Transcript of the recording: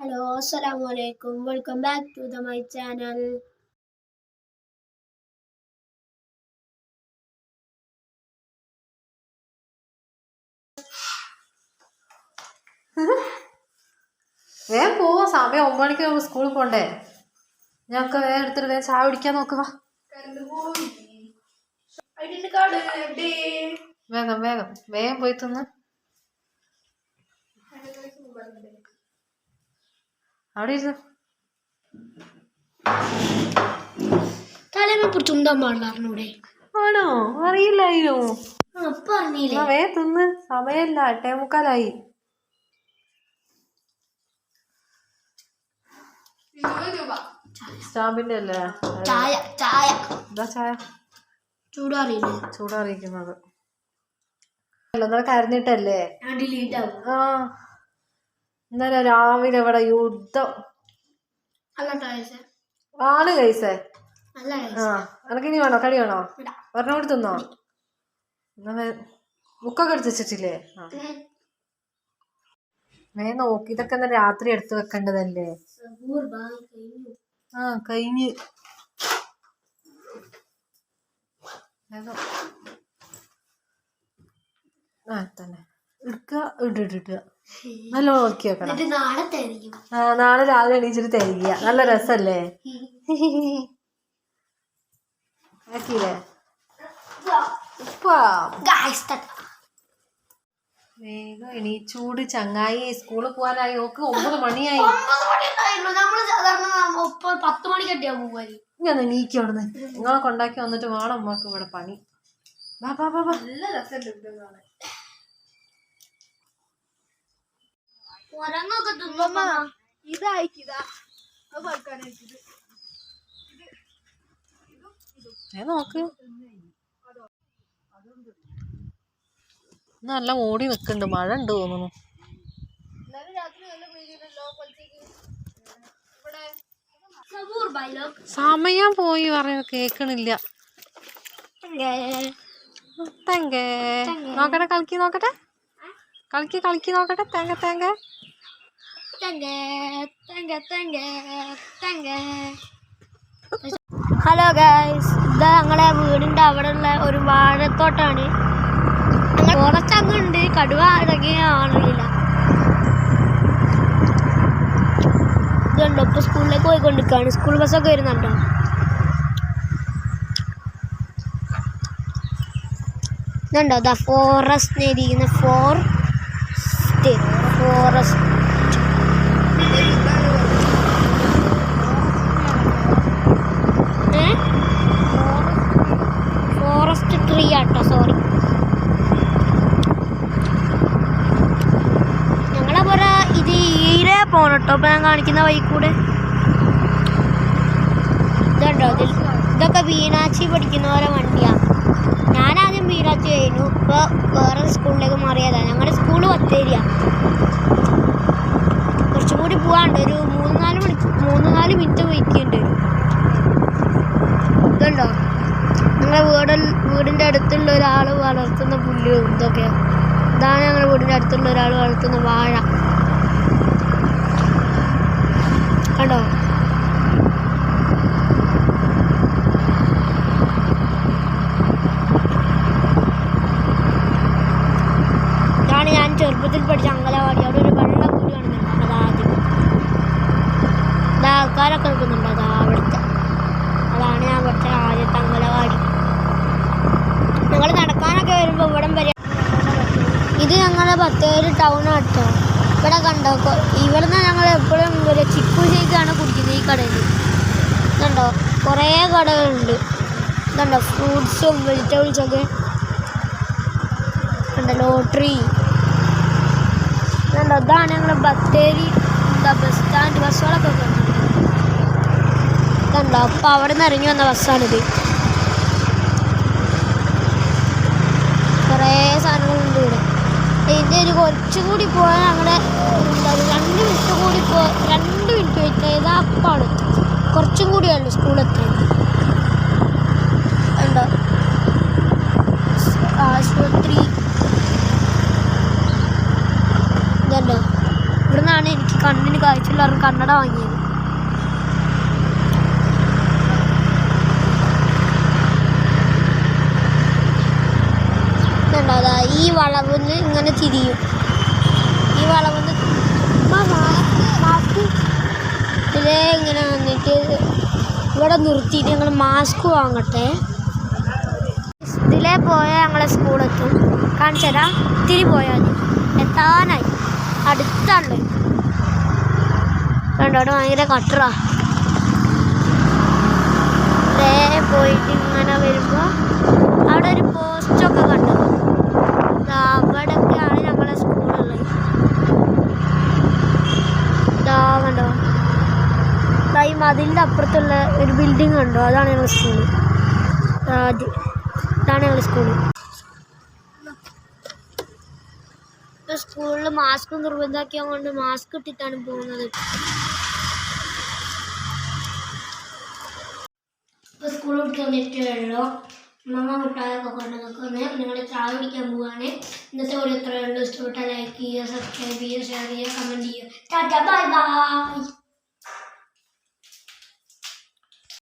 Hello അസ്സലാമു അലൈക്കും welcome back to the my channel വേഗം പോവാ. സമയം ഒമ്പത് മണിക്ക് നമുക്ക് സ്കൂളിൽ പോണ്ടേ? ഞങ്ങൾക്ക് വേഗം എടുത്തിട്ട് വേഗം ചായ കുടിക്കാൻ നോക്കുക വേഗം വേഗം. വേഗം പോയി തിന്ന്. അവിടെ ഇരുന്ന്. തലേമ പിടിച്ചുണ്ടാൻ പാടില്ല അറിഞ്ഞൂടെ? ആണോ? അറിയില്ലായിരുന്നു പറഞ്ഞില്ലേ വേഗം തിന്ന്. സമയല്ല എട്ടേ മുക്കാലായി. സ്റ്റാമ്പിന്റെ അല്ലേ? ചായ ചായ. ഇതാ ചായ? ചൂടാറിയില്ലേ? ചൂടറിയിക്കുന്നത്. ഇന്നലെ കരഞ്ഞിട്ടല്ലേ? ആ. ഇന്നലെ രാവിലെ ഇവിടെ യുദ്ധം. ആൾ കഴിച്ചേ. ആ എനക്ക് ഇനി വേണോ? കടി വേണോ. ഒരെണ്ണം കൂടി തിന്നോ? ബുക്കൊക്കെ എടുത്ത് വെച്ചിട്ടില്ലേ? വേ നോക്കി ഇതൊക്കെ എന്താ രാത്രി എടുത്തു വെക്കേണ്ടതല്ലേ? ആ കഴിഞ്ഞ്. ആ തന്നെ. എടുക്കുക ഇട്ടിട്ടിട്ടുക നല്ല നോക്കി വെക്കണം നാളെ തരിക്കും ആ നാളെ രാവിലെ എണീച്ചിട്ട് തരിക. നല്ല രസല്ലേ? ആക്കിയില്ലേ? വേഗം എണീച്ചൂട് ചങ്ങായി. സ്കൂളിൽ പോകാനായി നോക്ക് ഒമ്പത് മണിയായി. പത്ത് മണിക്കൊക്കെയാ പോവാൽ. ഞാൻ എണീക്കവിടുന്ന് നിങ്ങളെ കൊണ്ടാക്കി വന്നിട്ട് വേണം അമ്മയ്ക്ക് ഇവിടെ പണി. ബാ ബാ ബാ നല്ല രസമുണ്ട് ഉറങ്ങൊക്കെ തിന്നുമ്പോ ഇതായിക്കിതാ. അത് പഴുക്കാനായിക്കിത് ഏ നോക്ക്. നല്ല മൂടി നിക്കുന്നുണ്ട് മഴ ഉണ്ട് തോന്നുന്നു സമയം പോയി പറയുന്നത് കേക്കണില്ല. തങ്കേ. നോക്കട്ടെ കളിക്കി നോക്കട്ടെ. കളിക്കി കളിക്കി നോക്കട്ടെ. തങ്ക തങ്ക. ഹലോ ഗായ്സ് ഇത് ഞങ്ങളെ വീടിന്റെ ഉള്ള ഒരു വാഴത്തോട്ടാണ്. കുറച്ചങ്ങുണ്ട് കടുവ ഇറങ്ങിയ അറിയില്ല ഇതുണ്ടോ? ഇപ്പൊ സ്കൂളിലേക്ക് പോയിക്കൊണ്ടിരിക്കുകയാണ്. സ്കൂൾ ബസ്സൊക്കെ വരുന്നുണ്ടോ? ഇതുണ്ടോ? The forest for forest forest tree auto sorry ഞങ്ങളെ പോലെ ഇത് ഈരെ കേട്ടോ ഞാൻ കാണിക്കുന്ന വഴി കൂടെ ഇതുണ്ടോ? ഇതിൽ ഇതൊക്കെ മീനാച്ചി പഠിക്കുന്ന പോലെ വണ്ടിയാ. ഞാനാദ്യം മീനാച്ചി കഴിഞ്ഞു. ഇപ്പൊ വേറെ സ്കൂളിലേക്ക് മാറിയതാണ് ഞങ്ങളുടെ സ്കൂൾ ബത്തേരിയ കുറച്ചും കൂടി പോവാണ്ട്. ഒരു മൂന്ന് നാല് മണി മൂന്ന് നാല് മിനിറ്റ് വയ്ക്കുന്നുണ്ട് ഇതുണ്ടോ? ഞങ്ങളെ വീട് വീടിന്റെ അടുത്തുള്ള ഒരാൾ വളർത്തുന്ന പുല്ലും ഇതൊക്കെ ഇതാണ് ഞങ്ങളുടെ വീടിന്റെ അടുത്തുള്ള ഒരാൾ വളർത്തുന്ന വാഴ. കണ്ടോ? ഇതാണ് ഞാൻ ചെറുപ്പത്തിൽ പഠിച്ച അങ്കലവാടി. അവിടെ ഒരു വെള്ള കൂടി കാണുന്നുണ്ട് അതാദ്യം ഇതാ ആൾക്കാരൊക്കെ നിൽക്കുന്നുണ്ട്. അതാ അവിടുത്തെ. അതാണ് ഞാൻ പഠിച്ച ആദ്യത്തെ അങ്കലവാടി. നിങ്ങൾ നടക്കാനൊക്കെ വരുമ്പോൾ ഇവിടം വരെ ഇത് ഞങ്ങളുടെ ബത്തേരി ടൗൺ ആട്ടോ ഇവിടെ കണ്ടോ? ഇവിടുന്ന് ഞങ്ങൾ എപ്പോഴും ഒരു ചിക്കു ഷേക്കാണ് കുടിക്കുന്നത് ഈ കടയിൽ. കണ്ടോ? കുറേ കടകളുണ്ട്. ഇതുണ്ടോ ഫ്രൂട്ട്സും വെജിറ്റബിൾസൊക്കെ. ഉണ്ട് ലോട്ടറി. ഇതുണ്ടോ ഇതാണ് ഞങ്ങൾ ബത്തേരി എന്താ ബസ് സ്റ്റാൻഡ് ബസ്സുകളൊക്കെ കണ്ടു? ഇതുണ്ടോ അപ്പോൾ അവിടെ നിന്ന് ഇറങ്ങി വന്ന ബസ്സാണിത്. കുറേ സാധനങ്ങളുണ്ട് ഇവിടെ. ഇതിന്റെ ഒരു കുറച്ചുകൂടി പോയാൽ ഞങ്ങളുടെ രണ്ട് മിനിറ്റ് കൂടി പോ രണ്ട് മിനിറ്റ് വെയിറ്റ് ചെയ്താൽ അപ്പാണ്. കുറച്ചും കൂടിയുള്ളൂ സ്കൂളെത്താൻ ഉണ്ടോ ആശുപത്രി ഇതുണ്ടോ ഇവിടുന്നാണ് എനിക്ക് കണ്ണിന് കാഴ്ചയുള്ളവർ കണ്ണട വാങ്ങിയത്. ഇതുണ്ടോ? അതാ ഈ വളവിന് ഇങ്ങനെ തിരിയും. ഈ വളവിന് ഇതിലേ ഇങ്ങനെ വന്നിട്ട് ഇവിടെ നിർത്തിയിട്ട് ഞങ്ങൾ മാസ്ക് വാങ്ങട്ടെ. ഇതിലേ പോയാൽ ഞങ്ങളെ സ്കൂളെത്തും കാണിച്ചു തരാം. ഇത്തിരി പോയാൽ എത്താനായി. അടുത്താണ് കണ്ടോ അവിടെ ഭയങ്കര കട്ടറാ പോയിട്ട് ഇങ്ങനെ വരുമ്പോൾ അവിടെ ഒരു പോസ്റ്റൊക്കെ കണ്ടു ദാ അവിടെയൊക്കെയാണ് ഞങ്ങളെ സ്കൂളുള്ളത് ദാ കണ്ടോ? ഈ മതിലിന്റെ അപ്പുറത്തുള്ള ഒരു ബിൽഡിംഗ് കണ്ടോ? അതാണ് ഞങ്ങളുടെ സ്കൂൾ അതാണ് ഇതാണ് ഞങ്ങളുടെ സ്കൂൾ സ്കൂളിൽ മാസ്ക് നിർബന്ധമാക്കിയത് കൊണ്ട് മാസ്ക് ഇട്ടിട്ടാണ് പോകുന്നത്. സ്കൂൾ വിട്ട് വന്നിട്ടേ ഉള്ളൂ മമ്മ മുട്ടായൊക്കെ കൊണ്ട് നിൽക്കുന്നത് നിങ്ങൾ ചായ കുടിക്കാൻ പോവാണ്. ഇന്നത്തെ ഒരു എത്ര ഉള്ളൂ. ഇഷ്ടപ്പെട്ട ലൈക്ക് ചെയ്യുക സബ്സ്ക്രൈബ് ചെയ്യുക ഷെയർ ചെയ്യുക കമന്റ് ചെയ്യുക. Tata bye bye